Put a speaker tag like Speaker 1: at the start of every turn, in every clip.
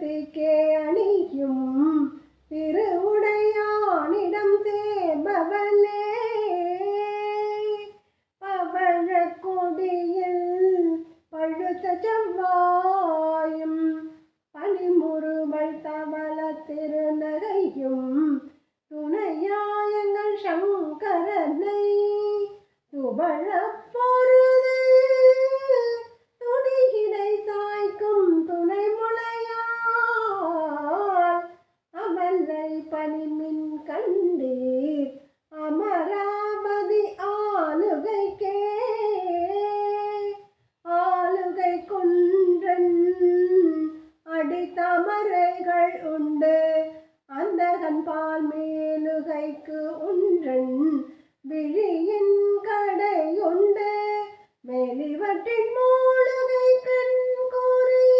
Speaker 1: திக்கே அணியும் திருவுடையானிடம் சேர்பவனே பவழ கொடியில் பழுத்த செவ்வாயும் பனிமுறுமல் தவள திருநகையும் துணையாயங்கள் சங்கரனை துபழப்போ பனிமின் கண்டீர் அமராவதி ஆளுகைக்கே. ஆளுகை குன்றன் அடித்தமரைகள் உண்டு. அந்த கண்பால் மேலுகைக்கு ஒன்றன் விழியின் கடை உண்டு. மேலிவற்றின் மூலகை கண் கூறி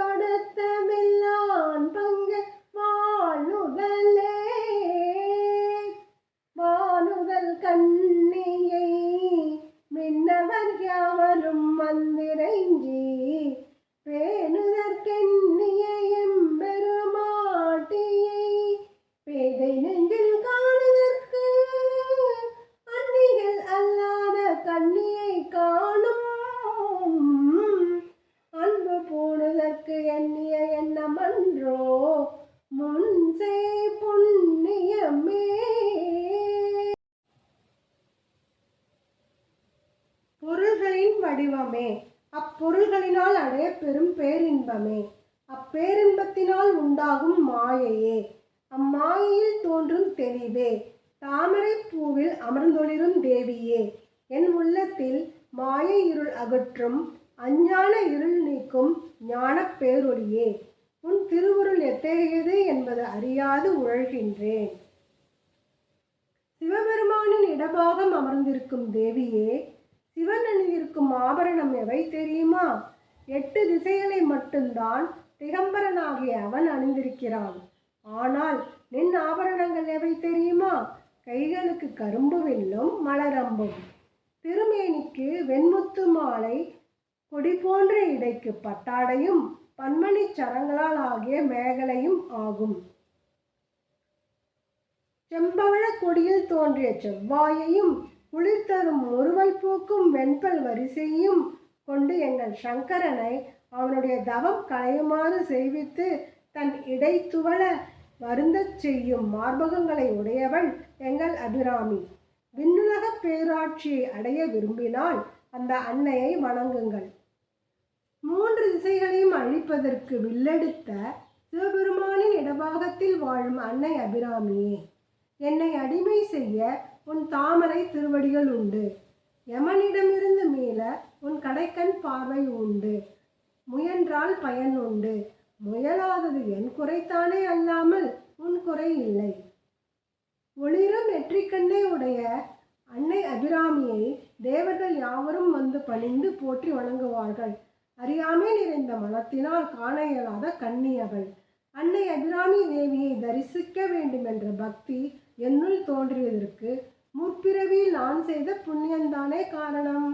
Speaker 1: i'm gonna வடிவமே அப்பொருள்களினால் அடைய பெரும் பேரின்பமே. அப்பேரின்பத்தினால் உண்டாகும் மாயையே. அம்மாயையில் தோன்றும் தெளிவே. தாமரை பூவில் அமர்ந்தொளிரும் தேவியே. என் உள்ளத்தில் மாயை இருள் அகற்றும் அஞ்ஞான இருள் நீக்கும் ஞான பேரொளியே. உன் திருவுருள் எத்தகையது என்பது அறியாது உழல்கின்றேன். சிவபெருமானின் இடபாகம் அமர்ந்திருக்கும் தேவியே சிவன் அணிந்திருக்கும் ஆபரணம் தெரியுமா? எட்டு திசைகளை மட்டும்தான் திகம்பரனாகிய அவன் அணிந்திருக்கிறான். ஆனால் நின் ஆபரணங்கள் எவை தெரியுமா? கைகளுக்கு கரும்பு வில்லும் மலரம்பும். திருமேனிக்கு வெண்முத்து மாலை கொடி போன்ற இடைக்கு பட்டாடையும் பன்மணி சரங்களால் ஆகிய மேகலையும் ஆகும். செம்பவழ கொடியில் தோன்றிய செவ்வாயையும் குளிர் தரும் முறுவல் பூக்கும் வெண்பல் வரிசையும் கொண்டு எங்கள் சங்கரனை அவனுடைய தவம் களையுமாறு செய்வித்து தன் இடை துவள வருந்தச் செய்யும் மார்பகங்களை உடையவள் எங்கள் அபிராமி. விண்ணுலக பேராட்சியை அடைய விரும்பினால் அந்த அன்னையை வணங்குங்கள். மூன்று திசைகளையும் அழிப்பதற்கு வில்லெடுத்த சிவபெருமானின் இடபாகத்தில் வாழும் அன்னை அபிராமியே என்னை அடிமை செய்ய உன் தாமரை திருவடிகள் உண்டு. யமனிடமிருந்து மீள உன் கடைக்கண் பார்வை உண்டு. முயன்றால் பயன் உண்டு. முயலாதது என் குறைத்தானே அல்லாமல் உன் குறை இல்லை. ஒளிரும் நெற்றிக்கண்ணை உடைய அன்னை அபிராமியை தேவர்கள் யாவரும் வந்து பணிந்து போற்றி வணங்குவார்கள். அறியாமை நிறைந்த மனத்தினால் காண இயலாத கண்ணியவள். அன்னை அபிராமி தேவியை தரிசிக்க வேண்டும் என்ற பக்தி என்னுள் தோன்றியதற்கு முற்பிறவியில் நான் செய்த புண்ணியந்தானே காரணம்?